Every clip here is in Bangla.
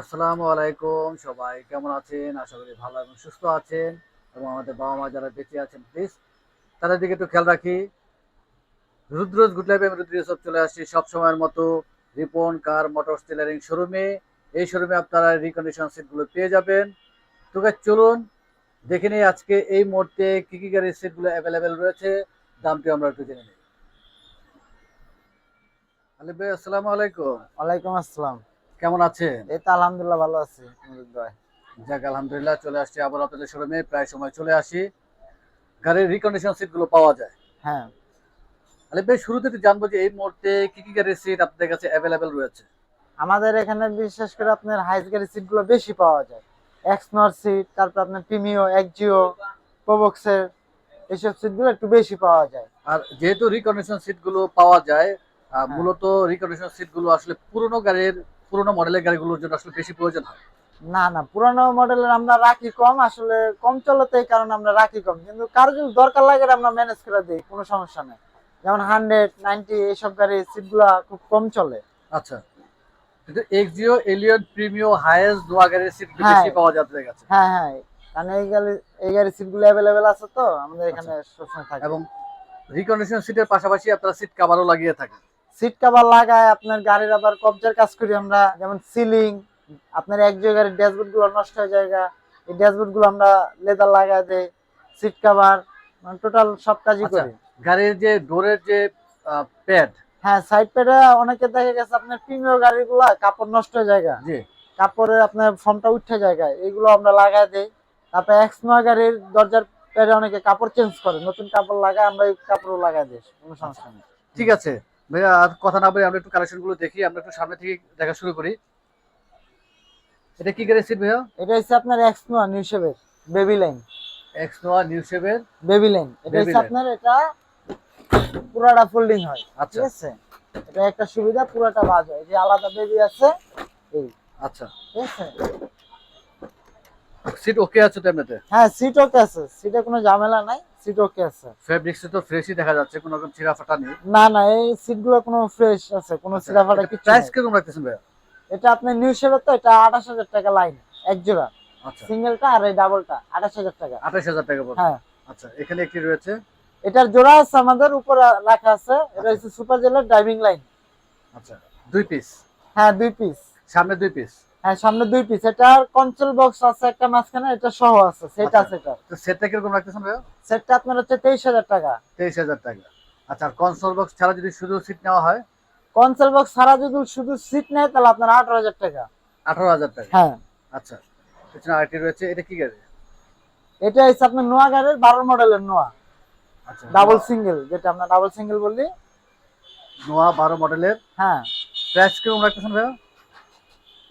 আসসালামু আলাইকুম সবাই, কেমন আছেন? আশা করি ভালো এবং সুস্থ আছেন এবং আমাদের বাবা মা যারা বেঁচে আছেন প্লিজ তাদের দিকে একটু খেয়াল রাখি। রুদ্রজ গুড লাইফ আমি রুদ্র সব চলে আসছি সব সময়ের মতো রিপন কার মোটর টেলারিং শোরুমে। এই শোরুমে আপনারা রিকন্ডিশন সিটগুলো পেয়ে যাবেন। তো চলুন, দেখে নিই আজকে এই মুহূর্তে কি কি গাড়ির সিটগুলো অ্যাভেলেবেল রয়েছে। দামটি আমরা একটু জেনে নিই। আলিফ আসসালামু আলাইকুম। ওয়ালাইকুম আসসালাম। কেমন আছেন? এই তো আলহামদুলিল্লাহ ভালো আছি যাক আলহামদুলিল্লাহ চলে আসছি আবার আপনাদের শোরুমে। প্রায় সময় চলে আসি। গাড়ির রিকন্ডিশন সিটগুলো পাওয়া যায়। হ্যাঁ। ভাই শুরুতে একটু জানব যে এই মুহূর্তে কি কি গাড়ির সিট আপনাদের কাছে অ্যাভেলেবেল রয়েছে? আমাদের এখানে বিশেষ করে আপনার হাইস গাড়ির সিটগুলো বেশি পাওয়া যায়। এক্সনর সিট তারপর আপনার প্রিমিও এক্সজিও প্রোবক্সের এইসব সিটগুলো একটু বেশি পাওয়া যায়। আর যেহেতু রিকন্ডিশন সিটগুলো পাওয়া যায় হ্যাঁ। মূলত রিকন্ডিশন সিটগুলো আসলে পুরনো গাড়ির পুরনো মডেলের গাড়িগুলোর জন্য আসলে বেশি প্রয়োজন হয়? না না পুরানো মডেলের আমরা রাখি কম আসলে কম চলতে কারণে আমরা রাখি কম। কিন্তু কারও যদি দরকার লাগে আমরা ম্যানেজ করে দিই কোনো সমস্যা নেই। যেমন হান্ড্রেড নাইনটি এইসব গাড়ির সিটগুলা খুব কম চলে। আচ্ছা। কিন্তু এক্সিও এলিয়ন প্রিমিও হাইয়েস্ট দোয়া গাড়ির সিট হ্যাঁ। বেশি পাওয়া যায় কাছে। হ্যাঁ হ্যাঁ। কারণ এই গাড়ি এই গাড়ির সিটগুলো অ্যাভেলেবেল আছে তো আমাদের এখানে সবসময় থাকে। এবং রিকন্ডিশন সিটের পাশাপাশি আপনারা সিট কাভারও লাগিয়ে থাকেন। সিট কভার লাগায় আপনার গাড়ির আবার কবজার কাজ করি আমরা যেমন সিলিং আপনার এক জায়গায় ড্যাশবোর্ডগুলো নষ্ট হয়ে জায়গা এই ড্যাশবোর্ডগুলো আমরা লেদার লাগায় দেই সিট কভার মানে টোটাল সব কাজই আচ্ছা। করি। গাড়ির যে ডোরের যে প্যাড হ্যাঁ সাইড প্যাডে অনেকে দেখা গেছে আপনার প্রিমিয়ার গাড়িগুলা কাপড় নষ্ট হয়ে জায়গা জি। কাপড়ের আপনার ফর্মটা উঠে জায়গায় এগুলো আমরা লাগায় দেই। তারপরে এক্স নয় গাড়ির দরজার প্যাডে অনেকে কাপড় চেঞ্জ করে নতুন কাপড় লাগায় আমরা এই কাপড়ও লাগাই দিই কোনো সমস্যা নেই। ঠিক আছে। ভাইয়া আর কথা না বলে আমরা একটু কালেকশনগুলো দেখি আমরা একটু সামনে থেকে দেখা শুরু করি। এটা কি সিট ভাইয়া? এটা হচ্ছে আপনার এক্স নয় নিউ শেপের baby line X Noah new শেপের বেবি লাইন এটা হচ্ছে আপনার এটা পুরাটা ফোল্ডিং হয় আচ্ছা। ঠিক আছে? এটা একটা সুবিধা পুরাটা বাজ হয়। যে আলাদা বেবি আছে এই। আচ্ছা। ঠিক আছে? সিট ওকে আছে তো এমনিতে? হ্যাঁ সিট ওকে আছে। সিটে কোনো ঝামেলা নাই সিট ওকে আছে। ফেব্রিক্স তো ফ্রেশই দেখা যাচ্ছে কোনো রকম ছিঁড়া ফাটা নেই। না না এই সিটগুলো কোনো ফ্রেশ আছে কোনো সিরা ফাটা কিছু প্রাইস। কীরকম রাখতেছেন ভাইয়া? এটা আপনার নিউ শেপের তো এটা আঠাশ হাজার টাকা লাইন এক জোড়া। আচ্ছা। সিঙ্গেলটা আর এই ডাবলটা আঠাশ হাজার টাকা। আঠাশ হাজার টাকা পড়বে হ্যাঁ। আচ্ছা এখানে একটি রয়েছে? এটার জোড়া আছে আমাদের উপরে রাখা আছে। এটা হচ্ছে সুপার জেলার ড্রাইভিং লাইন আচ্ছা দুই পিস হ্যাঁ দুই পিস সামনে দুই পিস হ্যাঁ সামনে দুই পিস এটার কনসোল বক্স আছে একটা মাঝখানে এটা সহ আছে সেট আচ্ছা। আছে এটা। তো সেটটা কীরকম রাখতেছেন ভাইয়া? সেটটা আপনার হচ্ছে তেইশ হাজার টাকা। তেইশ হাজার টাকা। আচ্ছা আর কনসোল বক্স ছাড়া যদি শুধু সিট নেওয়া হয়? কনসোল বক্স ছাড়া যদি শুধু সিট নেয় তাহলে আপনার আঠারো হাজার টাকা। আঠারো হাজার টাকা? হ্যাঁ। আচ্ছা পিছনে আরেকটি রয়েছে এটা কি গাড়ি? এটা হচ্ছে আপনার নোয়া গাড়ির বারো মডেলের নোয়া। আচ্ছা ডাবল সিঙ্গেল যেটা আমরা ডাবল সিঙ্গেল বলি। নোয়া বারো মডেলের। হ্যাঁ। প্রাইস কীরকম রাখতেছেন ভাইয়া?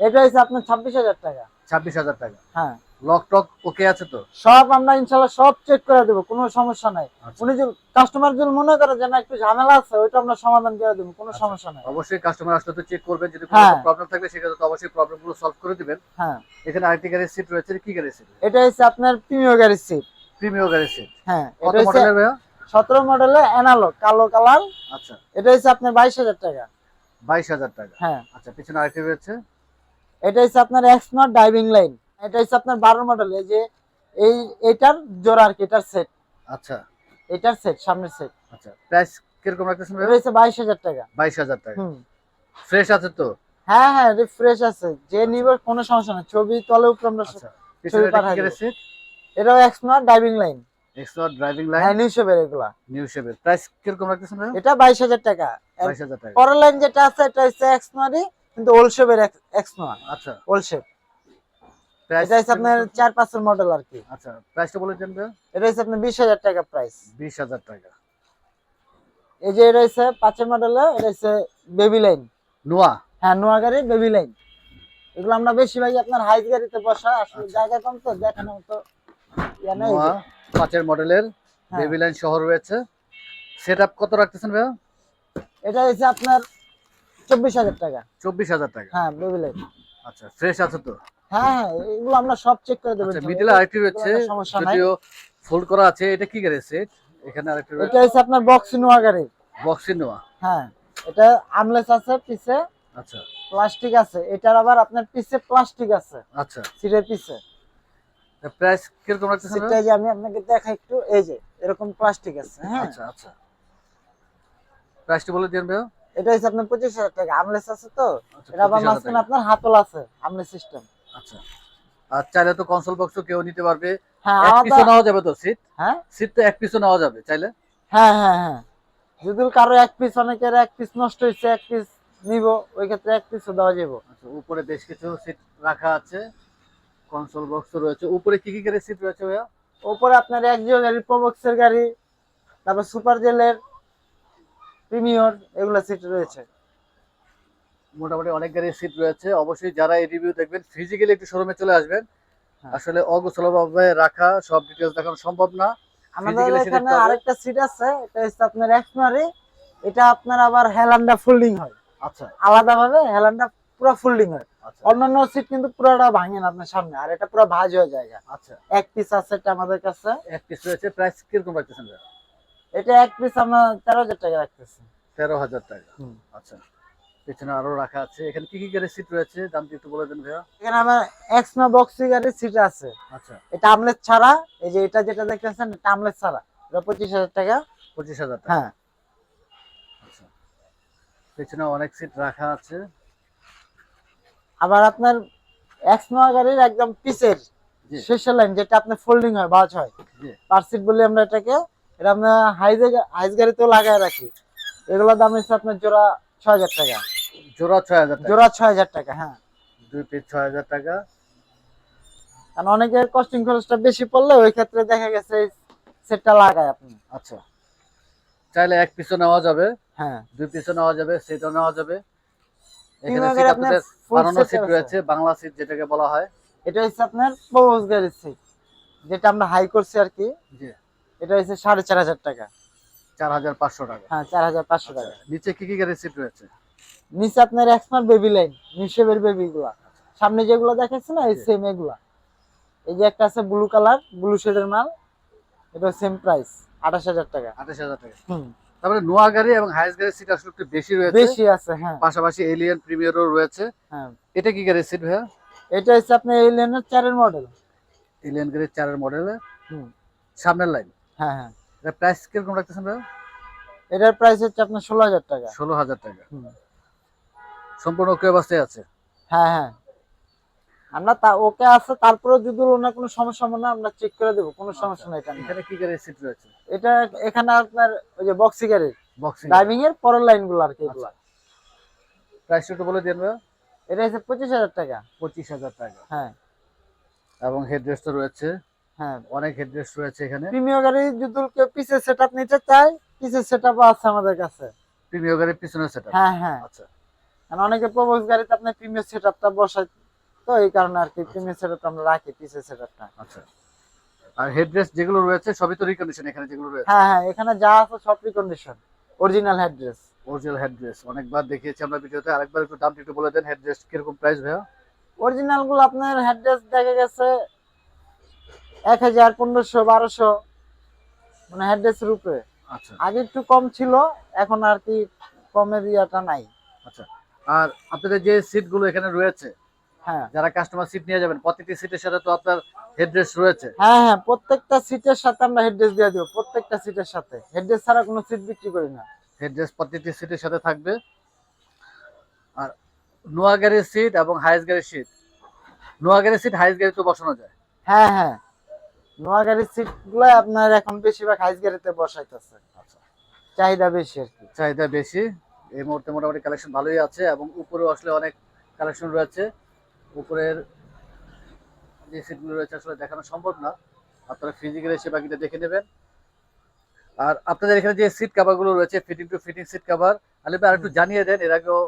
এটা হচ্ছে আপনার ছাব্বিশ হাজার টাকা। ছাব্বিশ হাজার টাকা। হ্যাঁ। লক টক ওকে আছে তো? সব আমরা ইনশাল্লাহ সব চেক করে দেবো কোনো সমস্যা নাই। আচ্ছা। উনি যে কাস্টমার যদি মনে করে যে না একটু ঝামেলা আছে ওইটা আমরা সমাধান করে দেবো কোনো আচ্ছা। সমস্যা নাই। অবশ্যই কাস্টমার আসলে তো চেক করবেন যদি কোনো হ্যাঁ। প্রবলেম থাকলে সেক্ষেত্রে তো অবশ্যই প্রবলেমগুলো সলভ করে দিবেন। হ্যাঁ। এখানে আরেকটি গাড়ির সিট রয়েছে কি গাড়ির সিট এটা হচ্ছে আপনার প্রিমিয় গাড়ির সিট প্রিমিয়ার গাড়ির সিট হ্যাঁ কত মডেলের ভাইয়া? সতেরো মডেলের অ্যানালগ কালো কালার আচ্ছা। এটা হচ্ছে আপনার বাইশ হাজার টাকা। বাইশ হাজার টাকা। হ্যাঁ। আচ্ছা পিছনে আরেকটি রয়েছে। এটা হচ্ছে আপনার এক্স নট ড্রাইভিং লাইন এটা হচ্ছে আপনার বারো মডেল এই যে এই এটার জোড়া আর কি এটার সেট আচ্ছা। এটার সেট সামনের সেট আচ্ছা প্রাইস কীরকম রাখতেছেন হচ্ছে বাইশ হাজার টাকা। বাইশ হাজার টাকা। হুম। ফ্রেশ আছে তো? হ্যাঁ হ্যাঁ এটা ফ্রেশ আছে। যে নিবে কোনো সমস্যা নেই। ছবি তলে উপরে আমরা আচ্ছা। কি পাঠাই এটাও X not driving line extra driving হ্যাঁ লাইন নিউ শেপের এগুলা। নিউ শেপের প্রাইস কীরকম রাখতেছেন ভাইয়া? এটা বাইশ হাজার টাকা। আর বাইশ হাজার টাকা। পরের লাইন যেটা আছে এটা হচ্ছে এক্স নটই কিন্তু ওল শেপের এক্স নট আচ্ছা। ওল শেপ প্রাইস আপনার মডেল আর কি। আচ্ছা প্রাইসটা ভাইয়া। এটা হচ্ছে আপনার টাকা প্রাইস বিশ হাজার টাকা। এই যে এটা হচ্ছে পাঁচের মডেলে এটা হচ্ছে বেবি লাইন নোয়া? হ্যাঁ নোয়া গাড়ি বেবি লাইন এগুলো আমরা আপনার গাড়িতে বসা আসলে আচ্ছা। জায়গা কম তো দেখানো তো ইয়া নেই। পাঁচের মডেলের। বেবি লাইন শহর রয়েছে। কত রাখতেছেন ভাইয়া? এটা হচ্ছে আপনার চব্বিশ হাজার টাকা। চব্বিশ হাজার টাকা? হ্যাঁ বেবি লাইন আচ্ছা ফ্রেশ আছে তো? হ্যাঁ হ্যাঁ এগুলো আমরা সব চেক করে দেবো। আচ্ছা। মিডিলে আরেকটি রয়েছে সমস্যা নাই। ফোল্ড করা আছে এটা কি গাড়ি সেট এখানে আরেকটি এটা হচ্ছে আপনার বক্সি নোয়া গাড়ি বক্সি নোয়া হ্যাঁ এটা আমলেস আছে পিছে আচ্ছা। প্লাস্টিক আছে। এটার আবার আপনার পিছে প্লাস্টিক আছে। আচ্ছা। সিটের পিছে প্রাইস কীরকম রাখতেছেন সিটটা যে আমি আপনাকে দেখাই একটু এই যে এরকম প্লাস্টিক আছে হ্যাঁ। আচ্ছা আচ্ছা। প্রাইসটি বলে দিন ভাইয়া। এটা হচ্ছে আপনার পঁচিশ হাজার টাকা আমলেস আছে তো? আচ্ছা, এটা আবার মাঝখানে আপনার হাতল আছে আমলেস সিস্টেম আচ্ছা। আর চাইলে তো কনসোল বক্সও কেউ নিতে পারবে। হ্যাঁ এক নেওয়া যাবে তো সিট হ্যাঁ? সিট তো এক নেওয়া যাবে চাইলে? হ্যাঁ হ্যাঁ হ্যাঁ। যদি কারও এক পিস অনেকের এক পিস নষ্ট হয়েছে এক পিস নিব ওই ক্ষেত্রে এক পিসও দেওয়া যাব আচ্ছা উপরে বেশ কিছু সিট রাখা আছে। কনসোল বক্স রয়েছে। উপরে কি কি গাড়ির সিট রয়েছে ভাইয়া? ওপরে আপনার এক জিও গাড়ি প্রবক্সের গাড়ি তারপর সুপার জেলের প্রিমিয়র এগুলো সিট রয়েছে। মোটামুটি অনেক গাড়ির সিট রয়েছে। অবশ্যই যারা এই রিভিউ দেখবেন ফিজিক্যালি একটু শোরুমে চলে আসবেন। হ্যাঁ। আসলে অগোছলভাবে রাখা সব ডিটেলস দেখানো সম্ভব না। আমাদের এখানে আরেকটা সিট আছে এটা হচ্ছে আপনার এক্সমারি এটা আপনার আবার হেলান্ডা ফোল্ডিং হয়। আচ্ছা। আলাদা ভাবে হেলান্ডা পুরো ফোল্ডিং হয়। আচ্ছা। অন্যান্য সিট কিন্তু পুরোটা ভাঙে না আপনার সামনে আর এটা পুরো ভাজ হয়ে যায়। আচ্ছা। এক পিস আছে এটা আমাদের কাছে। এক পিস রয়েছে। প্রাইস কীরকম রাখতেছেন এটা এক পিস আমরা তেরো হাজার টাকা রাখতেছি। তেরো হাজার টাকা। আচ্ছা পেছনে আরও রাখা আছে। এখানে কি কি গাড়ির সিট রয়েছে? দামটি একটু বলে দেন ভাইয়া। এখানে আমার এক্সমা বক্সি গাড়ির সিট আছে। আচ্ছা। এটা আমলেট ছাড়া এই যে এটা যেটা দেখতেছেন এটা আমলেট ছাড়া। এটা পঁচিশ হাজার টাকা। পঁচিশ হাজার টাকা। হ্যাঁ। আচ্ছা। পেছনে অনেক সিট রাখা আছে। আবার আপনার এক্সমা গাড়ির একদম পিসের। শেষের লাইন যেটা আপনার ফোল্ডিং হয় বাজ হয়। পার সিট বলি আমরা এটাকে। এটা আমরা হাইজে হাইজ গাড়িতেও লাগায় রাখি। এগুলোর দাম হচ্ছে আপনার জোড়া ছয় হাজার টাকা। জোড়া ছয় হাজার জোড়া ছয় হাজার টাকা হ্যাঁ। দুই পিস ছয় হাজার টাকা। কারণ অনেকের কস্টিং খরচটা বেশি পড়লে ওই ক্ষেত্রে দেখা গেছে সেটটা লাগায় আপনি। আচ্ছা। চাইলে এক পিসও নেওয়া যাবে। হ্যাঁ। দুই পিসও নেওয়া যাবে সেটাও নেওয়া যাবে। এখানে সিট আপনাদের বানানো সিট রয়েছে বাংলা সিট যেটাকে বলা হয়। এটা হচ্ছে আপনার প্রবোজ গাড়ির সিট যেটা আমরা হাই করছি আর কি। জি। এটা হচ্ছে সাড়ে চার হাজার টাকা। চার হাজার পাঁচশো টাকা। হ্যাঁ চার হাজার পাঁচশো আচ্ছা, টাকা নিচে কি কি গাড়ির সিট রয়েছে? নিচে আপনার এক্সমার্ট বেবি লাইন নিশেবের বেবি গুলা। সামনে যেগুলো দেখাচ্ছে না এই। সেম এগুলা। এই যে একটা আছে ব্লু কালার ব্লু শেডের মাল এটা সেম প্রাইস আঠাশ হাজার টাকা। আঠাশ হাজার টাকা। হুম। তারপরে নোয়া গাড়ি এবং হাইস গাড়ির সিট আসলে একটু বেশি রয়েছে। বেশি আছে হ্যাঁ। পাশাপাশি এলিয়ান প্রিমিয়ারও রয়েছে। হ্যাঁ। এটা কি গাড়ির সিট ভাইয়া? এটা হচ্ছে আপনার এই লেনের চারের মডেল এলিয়ান গাড়ির চারের মডেলের হুম। সামনের লাইন হ্যাঁ হ্যাঁ। এটা প্রাইস কীরকম রাখতেছেন ভাইয়া এটার প্রাইস হচ্ছে আপনার ষোলো হাজার টাকা। ষোলো হাজার টাকা। সম্পূর্ণ ওকে অবস্থায় আছে? হ্যাঁ হ্যাঁ। আমরা তা ওকে আছে তারপরেও যদি ওনার কোনো সমস্যা মনে আমরা চেক করে দেবো কোনো সমস্যা নেই এটা এখানে কি গাড়ির সিট রয়েছে? এটা এখানে আপনার ওই যে বক্সি গাড়ির। বক্সিং ড্রাইভিং এর পরের লাইনগুলো আর কি এগুলা। প্রাইস একটু বলে দিন এটা হচ্ছে পঁচিশ হাজার টাকা। পঁচিশ হাজার টাকা। হ্যাঁ। এবং হেডরেস্ট রয়েছে হ্যাঁ অনেক হেডরেস্ট রয়েছে এখানে। প্রিমিয় গাড়ি যদি কেউ পিসের সেট আপ নিতে চায় পিসের সেট আপ আছে আমাদের কাছে। প্রিমিয় গাড়ির পিছনে সেটা হ্যাঁ হ্যাঁ। আচ্ছা। কারণ অনেকে গাড়িতে আপনার প্রিমিয়ার সেট আপটা বসায় তো এই কারণে আর কি প্রিমিয়ার সেট আমরা রাখি পিসের সেট আপটা আচ্ছা। আর হেডরেস্ট যেগুলো রয়েছে সবই তো রিকন্ডিশন এখানে যেগুলো রয়েছে? হ্যাঁ হ্যাঁ এখানে যা আছে সব condition original headrest original headrest অনেকবার দেখিয়েছি আমরা ভিডিওতে আরেকবার একটু দামটা একটু বলে দেন হেডরেস্ট কীরকম প্রাইস ভাইয়া? অরিজিনালগুলো আপনার হেড্রেস দেখা গেছে এক হাজার পনেরোশো বারোশো মানে হেড্রেসের উপরে আচ্ছা। আগে একটু কম ছিল এখন আর কি কমের ইয়েটা নাই। আচ্ছা। আর আপনাদের যে সিটগুলো এখানে রয়েছে হ্যাঁ। যারা কাস্টমার সিট নিয়ে যাবেন প্রত্যেকটি সিটের সাথে তো আপনার হেডরেস্ট রয়েছে। হ্যাঁ হ্যাঁ প্রত্যেকটা সিটের সাথে আমরা হেড্রেস দিয়ে দিব প্রত্যেকটা সিটের সাথে। হেড্রেস ছাড়া কোনো সিট বিক্রি করি না। হেডরেস্ট প্রত্যেকটি সিটের সাথে থাকবে। আর নোয়া গাড়ির সিট এবং হাইস গাড়ির সিট নোয়া গাড়ির সিট হাইস গাড়ি তো বসানো যায়। হ্যাঁ হ্যাঁ। নোয়া গাড়ির সিটগুলো আপনার এখন বেশিরভাগ হাইস গাড়িতে বসাইতেছে। আচ্ছা। চাহিদা বেশি আর কি। চাহিদা বেশি। এই মুহূর্তে মোটামুটি কালেকশন ভালোই আছে এবং উপরেও আসলে অনেক কালেকশন রয়েছে। উপরের যে সিটগুলো রয়েছে আসলে দেখানো সম্ভব না। আপনারা ফিজিক্যালি এসে বাকিটা দেখে নেবেন। আর আপনাদের এখানে যে সিট কাভারগুলো রয়েছে fitting to fitting seat cover আলিপ আর একটু জানিয়ে দেন। এর আগেও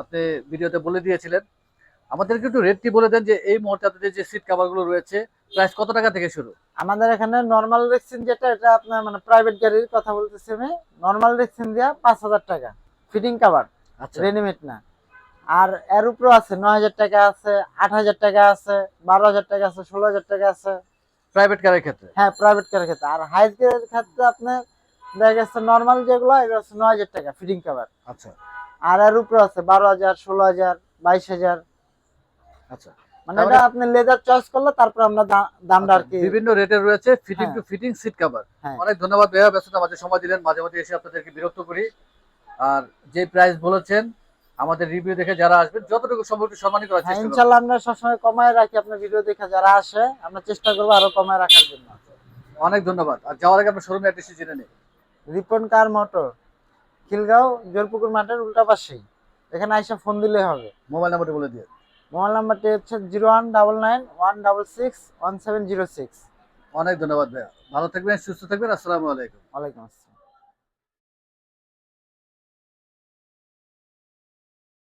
আপনি ভিডিওতে বলে দিয়েছিলেন। আমাদেরকে একটু রেটটি বলে দেন যে এই মুহূর্তে আপনাদের যে সিট কাভারগুলো রয়েছে প্রাইস কত টাকা থেকে শুরু? আমাদের এখানে নর্মাল রেক্সিন যেটা এটা আপনার মানে প্রাইভেট গাড়ির কথা বলতেছি আমি নর্মাল রেক্সিন দিয়া পাঁচ হাজার টাকা ফিটিং কাভার আচ্ছা। রেডিমেড না। আর এর উপরেও আছে নয় হাজার টাকা আছে আট হাজার টাকা আছে বারো হাজার টাকা আছে ষোলো হাজার টাকা আছে। প্রাইভেট কারের ক্ষেত্রে? হ্যাঁ প্রাইভেট কারের ক্ষেত্রে। আর হাইস গাড়ির ক্ষেত্রে আপনার দেখা গেছে নর্মাল যেগুলো এগুলো হচ্ছে নয় হাজার টাকা ফিটিং কাভার আচ্ছা। আর এর উপরে আছে বারো হাজার ষোলো হাজার বাইশ হাজার। আচ্ছা। মানে এটা আপনি লেদার চয়েস করলে তারপর আমরা দামটা আর কি আচ্ছা, বিভিন্ন রয়েছে fitting. To fitting seat cover. অনেক ধন্যবাদ ভাইয়া ব্যস্ততা মাঝে সময় দিলেন মাঝে মাঝে এসে আপনাদেরকে বিরক্ত করি। আর যে প্রাইস বলেছেন আমাদের রিভিউ দেখে যারা আসবেন যতটুকু সম্ভব করার হ্যাঁ চেষ্টা করবেন ইনশাল্লাহ আমরা সবসময় কমায় রাখি আপনার ভিডিও দেখে যারা আসে আমরা চেষ্টা করব আরও কমায় রাখার জন্য। অনেক ধন্যবাদ। আর যাওয়ার আগে আপনার শোরুমে অ্যাড্রেস জেনে নিই রিপন কার মোটর? খিলগাঁও জোরপুকুর মাঠের উল্টা পাশেই। এখানে আইসা ফোন দিলে হবে। মোবাইল নাম্বারটি বলে দিয়ে মোবাইল নাম্বারটি হচ্ছে zero one double nine one double six one seven zero six. অনেক ধন্যবাদ ভাইয়া। ভালো থাকবেন সুস্থ থাকবেন আসসালামু আলাইকুম। ওয়ালাইকুম আসসালাম।